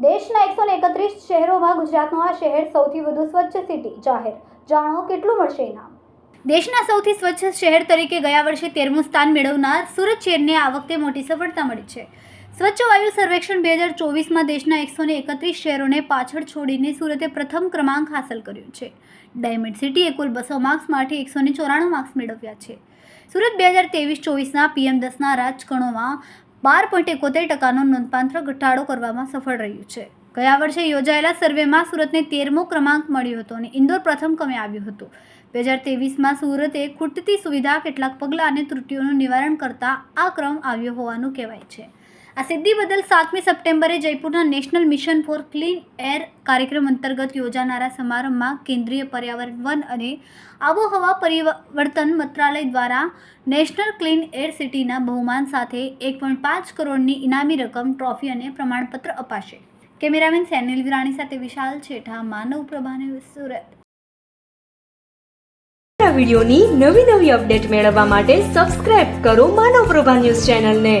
દેશના એકસો એકત્રીસ શહેરોમાં ગુજરાતનું આ શહેર સૌથી વધુ સ્વચ્છ સિટી જાહેર. જાણો કેટલું મળશે ઇનામ? દેશના સૌથી સ્વચ્છ શહેર તરીકે ગયા વર્ષે તેરમું સ્થાન મેળવનાર સુરત શહેરને આ વખતે મોટી સફળતા મળી છે. સ્વચ્છ વાયુ સર્વેક્ષણ બે હજાર ચોવીસમાં દેશના એકસો ને એકત્રીસ શહેરોને પાછળ છોડીને સુરતે પ્રથમ ક્રમાંક હાંસલ કર્યો છે. ડાયમંડ સિટીએ કુલ બસો માર્ક્સમાંથી એકસો ને ચોરાણું માર્ક્સ મેળવ્યા છે. સુરત બે હજાર ત્રેવીસ ચોવીસના પીએમ દસના રાજકણોમાં બાર પોઈન્ટ એકોતેર ટકાનો નોંધપાત્ર ઘટાડો કરવામાં સફળ રહ્યું છે. ગયા વર્ષે યોજાયેલા સર્વેમાં સુરતને તેરમો ક્રમાંક મળ્યો હતો અને ઇન્દોર પ્રથમ ક્રમે આવ્યું હતું. બે હજાર ત્રેવીસમાં સુરતે ખૂટતી સુવિધા, કેટલાક પગલાં અને ત્રુટિઓનું નિવારણ કરતા આ ક્રમ આવ્યો હોવાનું કહેવાય છે. આ સિદ્ધિ બદલ સાતમી સપ્ટેમ્બરે જયપુરના national mission for clean air કાર્યક્રમ અંતર્ગત યોજાનારા સમારંભમાં કેન્દ્રીય પર્યાવરણ વન અને આબોહવા પરિવર્તન મંત્રાલય દ્વારા નેશનલ ક્લીન એર સિટીના બહુમાન સાથે એક પોઈન્ટ પાંચ કરોડની ઇનામી રકમ, ટ્રોફી અને પ્રમાણપત્ર અપાશે. કેમેરામેન સેનિલ વિરાણી સાથે વિશાલ છેઠા, માનવ પ્રભાને સુરત. વિડીયોની નવી નવી અપડેટ મેળવવા માટે સબસ્ક્રાઇબ કરો માનવ પ્રભા ન્યૂઝ ચેનલને.